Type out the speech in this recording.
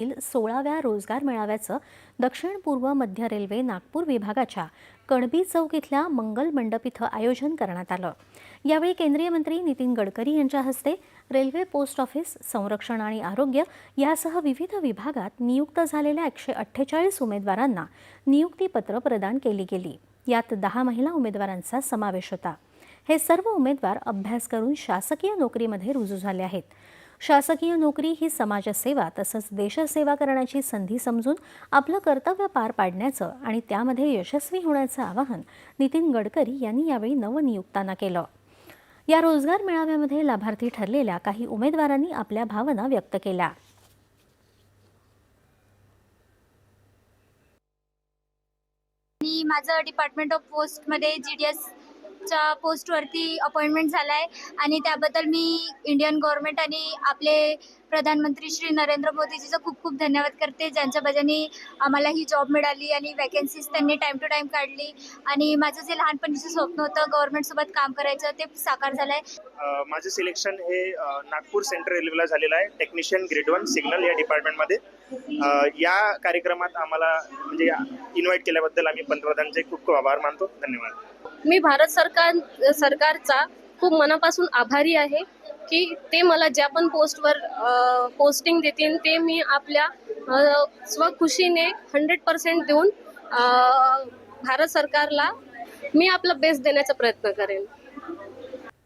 येथील सोळाव्या रोजगार मेळाव्याचं दक्षिण पूर्व मध्य रेल्वे नागपूर विभागाच्या कणबी चौक इथल्या मंगल मंडप इथं आयोजन करण्यात आलं. यावेळी केंद्रीय मंत्री नितीन गडकरी यांच्या हस्ते रेल्वे पोस्ट ऑफिस संरक्षण आणि आरोग्य यासह विविध विभागात नियुक्त झालेल्या एकशे अठ्ठेचाळीस उमेदवारांना नियुक्तीपत्र प्रदान केली गेली. यात दहा महिला उमेदवारांचा समावेश होता. हे सर्व उमेदवार अभ्यास करून शासकीय नोकरीमध्ये रुजू झाले आहेत. शासकीय नोकरी ही समाजसेवा तसंच देशसेवा करण्याची संधी समजून आपलं कर्तव्य पार पाडण्याचं आणि त्यामध्ये यशस्वी होण्याचं आवाहन नितीन गडकरी यांनी यावेळी नवनियुक्तांना केलं. या रोजगार मेळाव्यामध्ये लाभार्थी ठरलेल्या काही उमेदवारांनी आपल्या भावना व्यक्त केल्या. मी माझं डिपार्टमेंट ऑफ पोस्टमध्ये जी डी च्या पोस्टवरती अपॉइंटमेंट झालाय आहे आणि त्याबद्दल मी इंडियन गव्हर्नमेंट आणि आपले प्रधानमंत्री श्री नरेंद्र मोदीजीचं खूप खूप धन्यवाद करते ज्यांच्या बजाने आम्हाला ही जॉब मिळाली आणि वॅकन्सीज त्यांनी टाईम टू टाईम काढली. आणि माझं जे लहानपणीचं स्वप्न होतं गव्हर्नमेंटसोबत काम करायचं ते साकार झालं आहे माझं सिलेक्शन हे नागपूर सेंट्रल रेल्वेला झालेलं आहे. टेक्निशियन ग्रेड वन सिग्नल या डिपार्टमेंटमध्ये या कार्यक्रमात आम्हाला म्हणजे इन्व्हाइट केल्याबद्दल आम्ही पंतप्रधानांचे खूप खूप आभार मानतो. धन्यवाद. मी भारत सरकार सरकारचा खूप मनापासून आभारी आहे की ते मला ज्या पण पोस्टवर पोस्टिंग देतील ते मी आपल्या स्वखुशीने हंड्रेड पर्सेंट देऊन भारत सरकारला मी आपला बेस्ट देण्याचा प्रयत्न करेन.